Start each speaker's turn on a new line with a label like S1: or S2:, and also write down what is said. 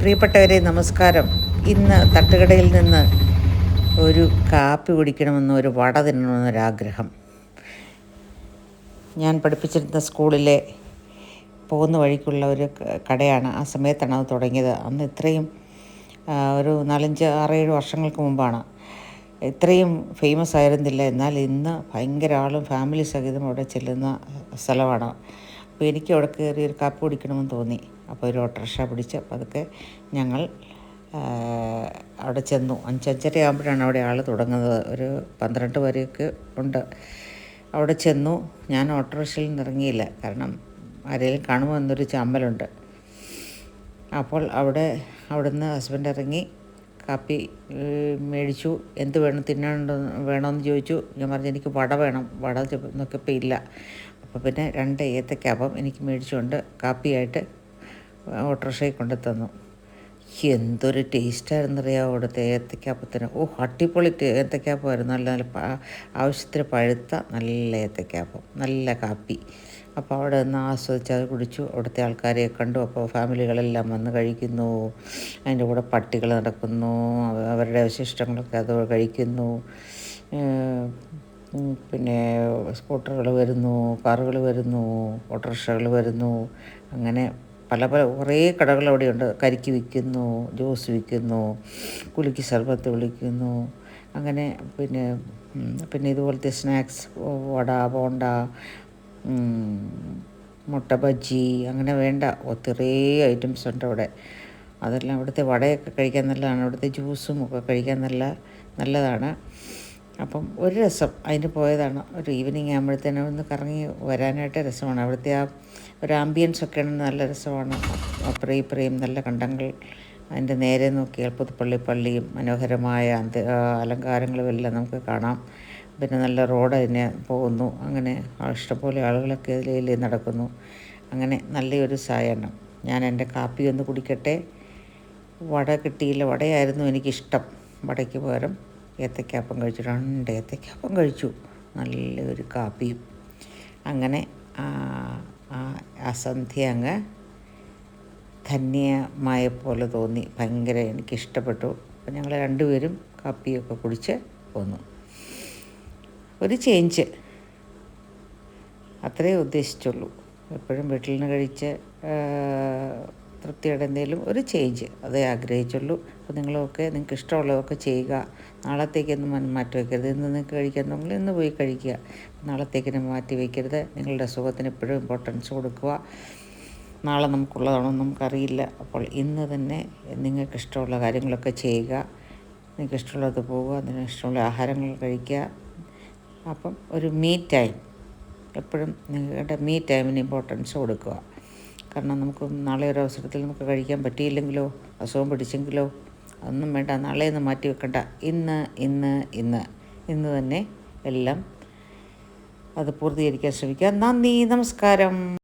S1: പ്രിയപ്പെട്ടവരെ നമസ്കാരം. ഇന്ന് തട്ടുകടയിൽ നിന്ന് ഒരു കാപ്പി കുടിക്കണമെന്ന് ഒരു വട തിന്നണമെന്നൊരാഗ്രഹം ഞാൻ പഠിപ്പിച്ചിരുന്ന സ്കൂളിലെ പോകുന്ന വഴിക്കുള്ള ഒരു കടയാണ്. ആ സമയത്താണ് അത് തുടങ്ങിയത്. അന്ന് ഇത്രയും ഒരു നാലഞ്ച് ആറേഴ് വർഷങ്ങൾക്ക് മുമ്പാണ്. ഇത്രയും ഫേമസ് ആയിരുന്നില്ല. എന്നാൽ ഇന്ന് ഭയങ്കര ആളും ഫാമിലി സഹിതം അവിടെ ചെല്ലുന്ന സ്ഥലമാണ്. അപ്പോൾ എനിക്ക് അവിടെ കയറി ഒരു കാപ്പി കുടിക്കണമെന്ന് തോന്നി. അപ്പോൾ ഒരു ഓട്ടോറിക്ഷ പിടിച്ച് പതുക്കെ ഞങ്ങൾ അവിടെ ചെന്നു. അഞ്ചഞ്ചര ആകുമ്പോഴാണ് അവിടെ ആൾ തുടങ്ങുന്നത്. ഒരു പന്ത്രണ്ട് വരെയൊക്കെ ഉണ്ട്. അവിടെ ചെന്നു. ഞാൻ ഓട്ടോറിക്ഷയിൽ നിന്ന് ഇറങ്ങിയില്ല. കാരണം ആരെങ്കിലും കാണുമോ എന്നൊരു ചമ്മലുണ്ട് അപ്പോൾ അവിടെ അവിടുന്ന് ഹസ്ബൻഡ് ഇറങ്ങി കാപ്പി മേടിച്ചു. എന്ത് വേണം? തിന്നാനുണ്ടോ? വേണമെന്ന് ചോദിച്ചു. ഞാൻ പറഞ്ഞു എനിക്ക് വട വേണം. വട നോക്കിയപ്പോൾ ഇല്ല. അപ്പോൾ പിന്നെ രണ്ട് ഏത്തക്കാപ്പം എനിക്ക് മേടിച്ചുകൊണ്ട് കാപ്പിയായിട്ട് ഓട്ടോറിക്ഷയിൽ കൊണ്ടു തന്നു. എന്തൊരു ടേസ്റ്റായിരുന്നറിയാമോ അവിടുത്തെ ഏത്തക്കാപ്പത്തിന്. ഓ അടിപൊളി ഏത്തക്കാപ്പായിരുന്നു നല്ല നല്ല ആവശ്യത്തിന് പഴുത്ത നല്ല ഏത്തക്കാപ്പം നല്ല കാപ്പി. അപ്പോൾ അവിടെ നിന്ന് ആസ്വദിച്ച് അത് കുടിച്ചു. അവിടുത്തെ ആൾക്കാരെ കണ്ടു. അപ്പോൾ ഫാമിലികളെല്ലാം വന്ന് കഴിക്കുന്നു. അതിന്റെ കൂടെ പട്ടികൾ നടക്കുന്നു. അവരുടെ അവശിഷ്ടങ്ങളൊക്കെ അത് കഴിക്കുന്നു. പിന്നെ സ്കൂട്ടറുകൾ വരുന്നു കാറുകൾ വരുന്നു ഓട്ടോറിക്ഷകൾ വരുന്നു. അങ്ങനെ പല പല കുറേ കടകൾ അവിടെയുണ്ട്. കരിക്ക് വിൽക്കുന്നു ജ്യൂസ് വിൽക്കുന്നു കുലുക്കി ശർബത്ത് വിളിക്കുന്നു. അങ്ങനെ പിന്നെ പിന്നെ ഇതുപോലത്തെ സ്നാക്സ് വട ബോണ്ട മുട്ട ബജ്ജി അങ്ങനെ വേണ്ട. ഒത്തിരി ഐറ്റംസ് ഉണ്ട് അവിടെ. അതെല്ലാം അവിടുത്തെ വടയൊക്കെ കഴിക്കാൻ നല്ലതാണ്. അവിടുത്തെ ജ്യൂസും ഒക്കെ കഴിക്കാൻ നല്ല നല്ലതാണ്. അപ്പം ഒരു രസം അതിന് പോയതാണ്. ഒരു ഈവനിങ് ആകുമ്പോഴത്തേനും ഒന്ന് കറങ്ങി വരാനായിട്ട് രസമാണ്. അവിടുത്തെ ആ ഒരു ആംബിയൻസ് ഒക്കെ നല്ല രസമാണ്. അപ്പുറം ഇപ്പുറയും നല്ല കണ്ടങ്ങൾ. അതിന്റെ നേരെ നോക്കിയാൽ പുതുപ്പള്ളി പള്ളിയും മനോഹരമായ അലങ്കാരങ്ങളും എല്ലാം നമുക്ക് കാണാം. പിന്നെ നല്ല റോഡ് അതിനെ പോകുന്നു. അങ്ങനെ ഇഷ്ടംപോലെ ആളുകളൊക്കെ ഇതിലേ നടക്കുന്നു. അങ്ങനെ നല്ലൊരു സായാഹ്നം. ഞാൻ എന്റെ കാപ്പി ഒന്ന് കുടിക്കട്ടെ. വട കിട്ടിയില്ല. വടയായിരുന്നു എനിക്കിഷ്ടം. വടയ്ക്ക് പകരം ഏത്തക്കാപ്പം കഴിച്ചു രണ്ട് ഏത്തക്കാപ്പം കഴിച്ചു. നല്ലൊരു കാപ്പിയും. അങ്ങനെ ആ അസന്ധ്യ അങ്ങ് ധന്യമായ പോലെ തോന്നി. ഭയങ്കര എനിക്കിഷ്ടപ്പെട്ടു. അപ്പം ഞങ്ങൾ രണ്ടുപേരും കാപ്പിയൊക്കെ കുടിച്ച് പോന്നു. ഒരു ചേഞ്ച്. അത്രേ ഉദ്ദേശിച്ചുള്ളൂ. എപ്പോഴും വീട്ടിൽ നിന്ന് കഴിച്ച് തൃപ്തിയുടെ എന്തെങ്കിലും ഒരു ചേഞ്ച് അതേ ആഗ്രഹിച്ചുള്ളൂ. അപ്പോൾ നിങ്ങളൊക്കെ നിങ്ങൾക്ക് ഇഷ്ടമുള്ളതൊക്കെ ചെയ്യുക നാളത്തേക്കൊന്നും മാറ്റി വയ്ക്കരുത് ഇന്ന് നിങ്ങൾക്ക് കഴിക്കുന്നെങ്കിൽ ഇന്ന് പോയി കഴിക്കുക. നാളത്തേക്കിനും മാറ്റി വയ്ക്കരുത് നിങ്ങളുടെ സുഖത്തിന് എപ്പോഴും ഇമ്പോർട്ടൻസ് കൊടുക്കുക. നാളെ നമുക്കുള്ളതാണോ നമുക്കറിയില്ല. അപ്പോൾ ഇന്ന് തന്നെ നിങ്ങൾക്ക് ഇഷ്ടമുള്ള കാര്യങ്ങളൊക്കെ ചെയ്യുക. നിങ്ങൾക്ക് ഇഷ്ടമുള്ളത് പോവുക. അതിന് ഇഷ്ടമുള്ള ആഹാരങ്ങൾ കഴിക്കുക. അപ്പം ഒരു മീ ടൈം എപ്പോഴും നിങ്ങളുടെ മീ ടൈമിന് ഇമ്പോർട്ടൻസ് കൊടുക്കുക. കാരണം നമുക്ക് നാളെ ഒരു അവസരത്തിൽ നമുക്ക് കഴിക്കാൻ പറ്റിയില്ലെങ്കിലോ അസുഖം പിടിച്ചെങ്കിലോ അതൊന്നും വേണ്ട നാളെ ഒന്ന് മാറ്റി വെക്കണ്ട. ഇന്ന് ഇന്ന് ഇന്ന്. ഇന്ന് തന്നെ എല്ലാം അത് പൂർത്തീകരിക്കാൻ ശ്രമിക്കുക നന്ദി നമസ്കാരം.